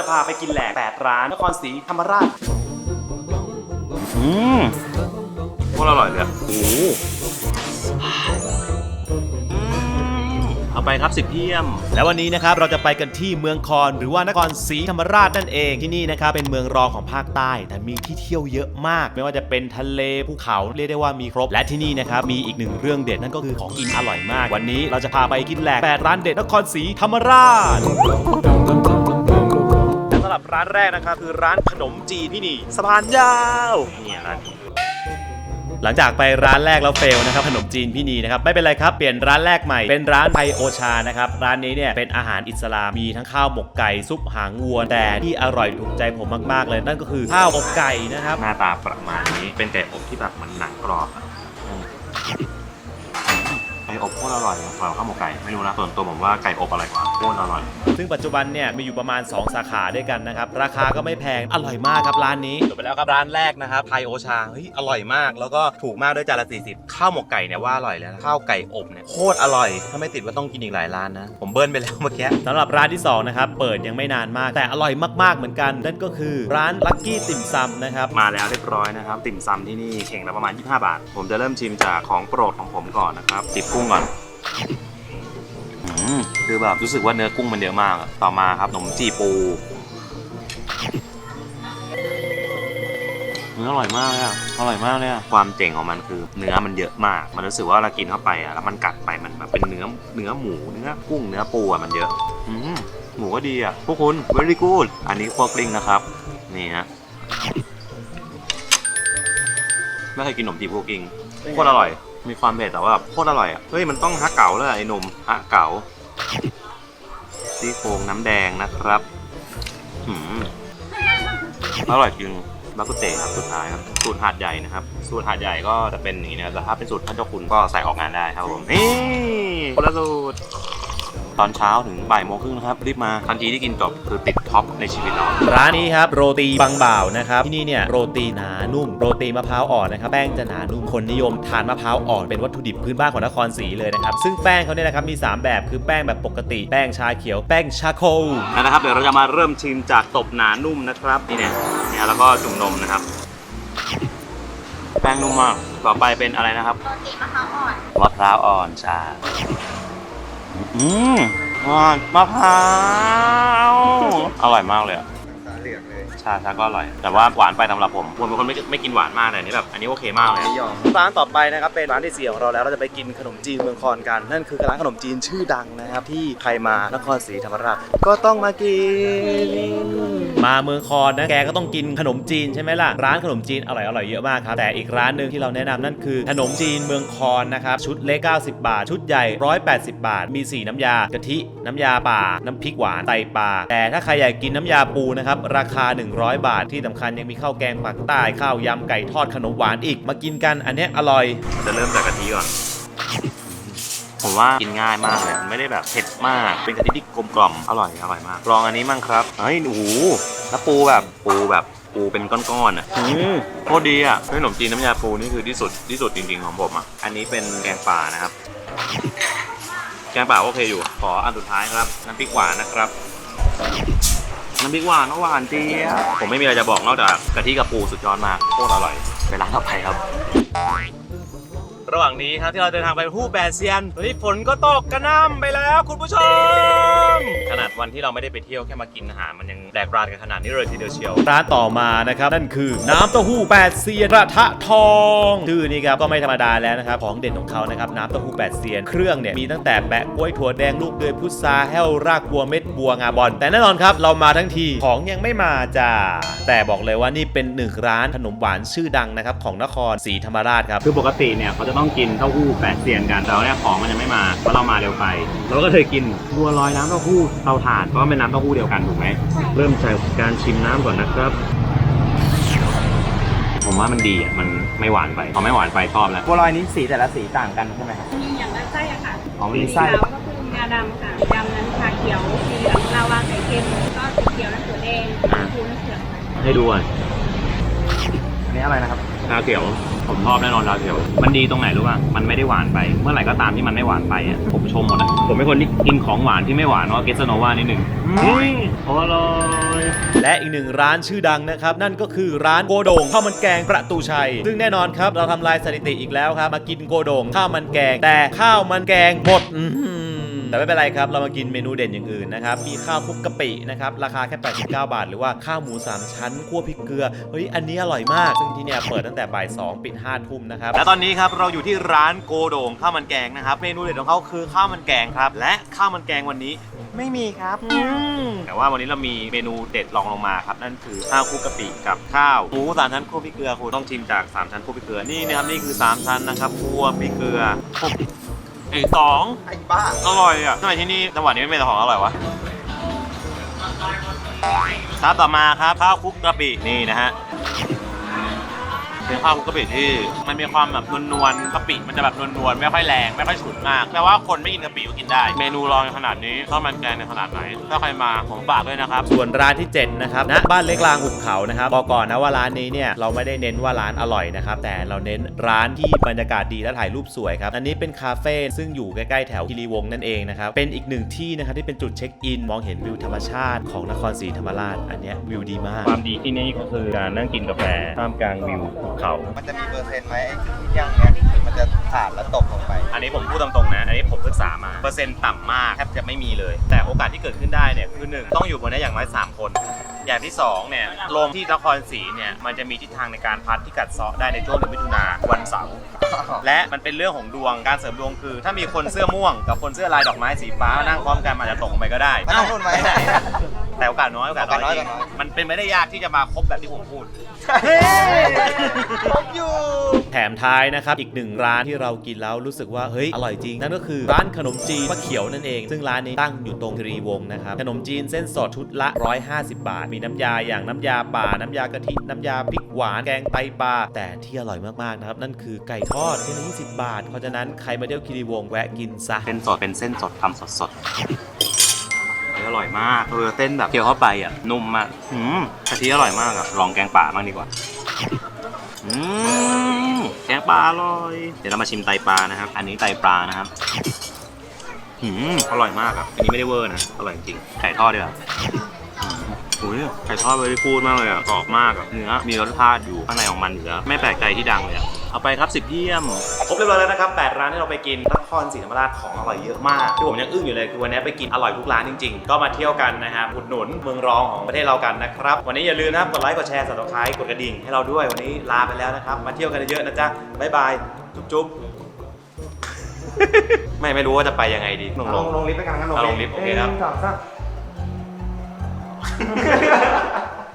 จะพาไปกินแหลก 8 ร้านนครศรีธรรมราช อืมโคตรอร่อยเลยอะโอ้โหอืมเอาไปครับสิบเยี่ยม และวันนี้นะครับเราจะไปกันที่เมืองคอนหรือว่านครศรีธรรมราชนั่นเองที่นี่นะครับเป็นเมืองรองของภาคใต้ แต่มีที่เที่ยวเยอะมาก ไม่ว่าจะเป็นทะเลภูเขาเรียกได้ว่ามีครบ และที่นี่นะครับมีอีกหนึ่งเรื่องเด็ดนั่นก็คือของกินอร่อยมาก วันนี้เราจะพาไปกินแหลก8ร้านเด็ดนครศรีธรรมราชและสำห รับร้านแรกนะครับคือร้านขนมจีนพี่หนี่สะพานยาวเนี่ยร้านนี้หลังจากไปร้านแรกแล้วเฟลนะครับขนมจีนพี่นีนะครับไม่เป็นไรครับเปลี่ยนร้านแรกใหม่เป็นร้านไทโอชานะครับร้านนี้เนี่ยเป็นอาหารอิสลามมีทั้งข้าวหมกไก่ซุปหางวัวแต่ที่อร่อยถูกใจผมมากๆเลย นั่นก็คือข้าวอบไก่นะครับหน้าตาประมาณนี้เป็นไก่อบที่แบบเหมือนหนังกรอบอะไก่อบโคตรอร่อยอะกว่าข้าวหมกไก่ไม่รู้นะส่วนตัวผมว่าไก่อบอร่อยกว่าโคตรอร่อย ซึ่งปัจจุบันเนี่ยมีอยู่ประมาณ 2 สาขาด้วยกันนะครับ ราคาก็ไม่แพงอร่อยมากครับร้านนี้จบไปแล้วครับร้านแรกนะครับไทยโอชาเฮ้ยอร่อยมาก แล้วก็ถูกมากด้วยจานละ40 ข้าวหมกไก่เนี่ยว่าอร่อยแล้วนะข้าวไก่อบเนี่ยโคตรอร่อย ถ้าไม่ติดว่าต้องกินอีกหลายร้านนะ ผมเบิ้ลไปแล้วเมื่อกี้สำหรับร้านที่2นะครับเปิดยังไม่นานมาก แต่อร่อยมากๆเหมือนกันนั่นก็คือร้านลักกี้ติ่มซำนะครับมาแล้วเรียบร้อยนะครับติ่มซำที่นี่เข่งละประมาณ 25 บาท ผมจะเริ่มชิมจากของโปรดของผมก่อนนะครับติบกุ้งก่อนอื มคือแบบรู้สึกว่าเนื้อกุ้งมันเยอะมากอะต่อมาครับขนมจีปูเนื้ออร่อยมากเลยอะอร่อยมากเลยอะความเจ๋งของมันคือ เนื้อมันเยอะมาก มันรู้สึกว่าเรากินเข้าไปอะแล้วมันกัดไปมันแบบเป็นเนื้อเนื้อหมูเนื้อกุ้งเนื้อปูอะมันเยอะ อืมหมูก็ดีอะพวกคุณ very good อันนี้คั่วกลิ้งนะครับ นี่ฮะไม่เคยกินขนมจีบคั่วกลิ้งโคตรอร่อย มีความเผ็ดแต่ว่าแบบโคตรอร่อยอะ เฮ้ย มันต้องฮะเก๋าเลยอะไอ้หนุ่มฮะเก๋าซี่โครงน้ำแดงนะครับหืมอร่อยจริงบากุเตะครับสุดท้ายครับสูตรหาดใหญ่นะครับสูตรหาดใหญ่ก็จะเป็นอย่างนี้นะแต่ถ้าเป็นสูตรท่านเจ้าคุณก็ใส่ออกงานได้ครับผมนี่คนละสูตร ตอนเช้าถึงบ่ายโมงครึ่งนะครับ รีบมาทันทีที่กินจบคือติดท็อปในชีวิตเราร้านนี้ครับโรตีบางบ่าวนะครับที่นี่เนี่ยโรตีหนานุ่ม โรตีมะพร้าวอ่อนนะครับแป้งจะหนานุ่มคนนิยมทานมะพร้าวอ่อนเป็นวัตถุดิบพื้นบ้านของนครศรีเลยนะครับซึ่งแป้งเขาเนี่ยนะครับมี 3 แบบคือแป้งแบบปกติ แป้งชาเขียวแป้งชาโคลนะครับเดี๋ยวเราจะมาเริ่มชิมจากตบหนานุ่มนะครับนี่เนี่ยเนี่ยแล้วก็จุ่มนมนะครับ แป้งนุ่มมากต่อไปเป็นอะไรนะครับโรตีมะพร้าวอ่อนมะพร้าวอ่อนชา อืมหวานมะพร้าว อร่อยมากเลยอะ ชาชาก็อร่อย แต่ว่าหวานไปสำหรับผมผมเป็นคนไม่ไม่กินหวานมากแต่อันนี้แบบอันนี้โอเคมากเลยอะร้านต่อไปนะครับเป็นร้านที่สี่ของเราแล้วเราจะไปกินขนมจีนเมืองคอนกัน นั่นคือร้านขนมจีนชื่อดังนะครับ ที่ใครมานครศรีธรรมราชก็ต้องมากิน มาเมืองคอนนะแกก็ต้องกินขนมจีนใช่ไหมล่ะ ร้านขนมจีนอร่อยอร่อยเยอะมากครับ แต่อีกร้านหนึ่งที่เราแนะนำนั่นคือ ขนมจีนเมืองคอนนะครับ ชุดเล็ก 90 บาท ชุดใหญ่ 180 บาท มี 4 น้ำยากะทิ น้ำยาป่า น้ำพริกหวานไตปลาแต่ถ้าใครอยากกินน้ำยาปูนะครับราคา 100 บาทที่สำคัญยังมีข้าวแกงปักใต้ข้าวยำไก่ทอดขนมหวานอีก มากินกันอันเนี้ยอร่อย จะเริ่มจากกะทิก่อน ผมว่ากินง่ายมากเลยมันไม่ได้แบบเผ็ดมากเป็นกะทิที่กลมกล่อมอร่อยอร่อยมากลองอันนี้มั่งครับเฮ้ยโอ้โหแล้วปูแบบปูแบบปูเป็นก้อนๆอะอืมโคตรดีอะขนมจีนน้ำยาปูนี่คือที่สุดที่สุดจริงๆของผมอะอันนี้เป็นแกงป่านะครับ แกงป่าโอเคอยู่ ขออันสุดท้ายครับน้ำพริกหวานนะครับ น้ำพริกหวานหวานเจี๊ยบผมไม่มีอะไรจะบอกนอกจากกะทิกับปูสุดยอดมากโคตรอร่อยไปร้านต่อไปครับ ระหว่างนี้ครับที่เราเดินทางไปผู้แบเซียนเฮ้ยฝนก็ตกกระหน่ำไปแล้วคุณผู้ชม ขนาดวันที่เราไม่ได้ไปเที่ยวแค่มากินอาหารมันยังแดกราดกันขนาดนี้เลยทีเดียวเชียว ร้านต่อมานะครับนั่นคือน้ำเต้าหู้แปดเซียนกระทะทองชื่อนี้ครับก็ไม่ธรรมดาแล้วนะครับของเด่นของเขานะครับน้ำเต้าหู้แปดเซียนเครื่องเนี่ยมีตั้งแต่แปะกล้วยถั่วแดงลูกเดือยพุทราแห้วรากบัวเม็ดบัวงาบอลแต่แน่นอนครับเรามาทั้งทีของยังไม่มาจ้าแต่บอกเลยว่านี่เป็นหนึ่งร้านขนมหวานชื่อดังนะครับของนครศรีธรรมราชครับคือปกติเนี่ยเขาจะต้องกินเต้าหู้แปดเซียนกันแต่ว่าเนี่ยของมันยังไม่มาเพราะเรามาเร็วไปเราก็เลยกินบัวลอยน้ำเต้าหู้เตาถ่านเพราะว่าเป็นน้ำเต้าหู้เดียวกันถูกไหมเริ่มจากการชิมน้ำก่อนนะครับ ผมว่ามันดีอะมันไม่หวานไปพอไม่หวานไปชอบแล้วบัวลอยนี้สีแต่ละสีต่างกันใช่ไหมครับมีอย่างละไส้อะค่ะอ๋อมีสีไส้ขาวก็คืองาดำค่ะดำนั้นชาเขียวสีเหลืองลาวาไข่เค็มก็สีเขียวนั้นถั่วแดงสีชมพูนั้นเผือกค่ะให้ดูอะอันนี้อะไรนะครับชาเขียว ผมชอบแน่นอนดาวเทียวมันดีตรงไหนรู้ป่ะ มันไม่ได้หวานไป เมื่อไหร่ก็ตามที่มันไม่หวานไปอะ ผมชมหมดอะ ผมเป็นคนที่กินของหวานที่ไม่หวานว่าเกสโนวานิดหนึ่งอืมอร่อยและอีกหนึ่งร้านชื่อดังนะครับ นั่นก็คือร้านโกโด่งข้าวมันแกงประตูชัย ซึ่งแน่นอนครับ เราทำลายสถิติอีกแล้วครับ มากินโกโด่งข้าวมันแกง แต่ข้าวมันแกงหมดอื้อหือ แต่ไม่เป็นไรครับ เรามากินเมนูเด่นอย่างอื่นนะครับ มีข้าวคลุกกะปินะครับ ราคาแค่ 89 บาท หรือว่าข้าวหมู 3 ชั้นคั่วพริกเกลือ เฮ้ย อันนี้อร่อยมาก ซึ่งที่เนี่ยเปิดตั้งแต่บ่าย 2 ปิด 5 ทุ่มนะครับ และตอนนี้ครับเราอยู่ที่ร้านโกโด่งข้าวมันแกงนะครับ เมนูเด็ดของเขาคือข้าวมันแกงครับ และข้าวมันแกงวันนี้ไม่มีครับ แต่ว่าวันนี้เรามีเมนูเด็ดรองลงมาครับ นั่นคือข้าวคลุกกะปิกับข้าวหมูสามชั้นคั่วพริกเกลือคุณต้องชิมจากสามชั้นคั่วพริกเกลือ นี่นะครับนี่คือสามชั้นนะครับคั่วพริกเกลือ ไอ้สองไอ้บ้าอร่อยอะทำไมที่นี่จังหวัดนี้ไม่มีแต่ของอร่อยวะครับต่อมาครับข้าวคลุกกะปินี่นะฮะ เป็นข้าวคลุกกะปิที่ มันมีความแบบนวลๆกะปิมันจะแบบนวลๆไม่ค่อยแรงไม่ค่อยฉุนมากแต่ว่าคนไม่กินกะปิก็กินได้ เมนูรองขนาดนี้ข้าวมันแกงในขนาดไหน ถ้าใครมาผมฝากด้วยนะครับส่วนร้านที่7นะครับณบ้านเล็กลางหุบเขานะครับบอกก่อนนะว่าร้านนี้เนี่ยเราไม่ได้เน้นว่าร้านอร่อยนะครับแต่เราเน้นร้านที่บรรยากาศดีและถ่ายรูปสวยครับอันนี้เป็นคาเฟ่ซึ่งอยู่ใกล้ๆแถวคีรีวงศ์นั่นเองนะครับเป็นอีกหนึ่งที่นะครับที่เป็นจุดเช็คอินมองเห็นวิวธรรมชาติของนครศรีธรรมราชอันเนี้ยวิวดีมาก ความดีที่นี่ก็คือการนั่งกินกาแฟท่ามกลางวิวภูเขา มันจะมีเปอร์เซ็นต์ไหมไอ้ที่ย่างเนี้ยมันจะขาดแล้วตกลงไปอันนี้ผมพูดตรงๆนะ อันนี้ผมศึกษามา เปอร์เซ็นต์ต่ำมากแทบจะไม่มีเลย แต่โอกาสที่เกิดขึ้นได้เนี่ยคือหนึ่งต้องอยู่บนนี้อย่างน้อย3คน อย่างที่สองเนี่ยลมที่นครศรีเนี่ยมันจะมีทิศทางในการพัดที่กัดเซาะได้ในช่วงเดือนมิถุนาวันเสาร์ และมันเป็นเรื่องของดวง การเสริมดวงคือ ถ้ามีคนเสื้อม่วงกับคนเสื้อลายดอกไม้สีฟ้านั่งพร้อมกันมันอาจจะตกลงไปก็ได้ไม่ต้องพูดไหมเอ้า แต่โอกาสน้อยโอกาสน้อยโอกาสน้อยจริงโอกาสน้อย มันเป็นไม่ได้ยากที่จะมาครบแบบที่ผมพูดผมอยู่ แถมท้ายนะครับ อีกหนึ่งร้านที่เรากินแล้วรู้สึกว่าเฮ้ยอร่อยจริง นั่นก็คือร้านขนมจีนมะเขียวนั่นเอง ซึ่งร้านนี้ตั้งอยู่ตรงคีรีวงศ์นะครับ ขนมจีนเส้นสดชุดละ 150 บาท มีน้ำยาอย่างน้ำยาป่า น้ำยากะทิ น้ำยาพริกหวาน แกงไตปลา แต่ที่อร่อยมากๆนะครับนั่นคือไก่ทอดที่ละ20 บาท เพราะฉะนั้นใครมาเที่ยวคีรีวงศ์แวะกินซะ เส้นสดเป็นเส้นสดทำสดสดๆเฮ้ย อร่อยมากเออเส้นแบบเคี้ยวเข้าไปอะนุ่มมากอืมกะทิอร่อยมากอะลองแกงป่าบ้างดีกว่าอืมแกงปลาอร่อย เดี๋ยวเรามาชิมไตปลานะครับ อันนี้ไตปลานะครับอืมอร่อยมากอะอันนี้ไม่ได้เวอร์นะอร่อยจริงไก่ทอดด้วยอะ อืมอุ้ยไก่ทอดเลยพูดมากเลยอะกรอบมากอะเนื้อมีรสชาติอยู่ข้างในของมันอยู่แล้วไม่แปลกใจที่ดังเลยอะเอาไปครับสิบเยี่ยม ครบเรียบร้อยแล้วนะครับ8ร้านที่เราไปกินนครศรีธรรมราชของอร่อยเยอะมากที่ผมยังอึ้งอยู่เลยคือวันนี้ไปกินอร่อยทุกร้านจริงๆ ก็มาเที่ยวกันนะครับอุดหนุนเมืองรองของประเทศเรากันนะครับ วันนี้อย่าลืมนะครับกดไลค์กดแชร์สับสไครต์กดกระดิ่งให้เราด้วยวันนี้ลาไปแล้วนะครับ มาเที่ยวกันเยอะๆนะจ๊ะบ๊ายบายจุ๊บๆ ไม่ไม่รู้ว่าจะไปยังไงดีลงลงลงลิฟต์ไปกันงั้นเอาลงลิฟต์โอเคครับ หนึ่งสองสาม ハハハハ!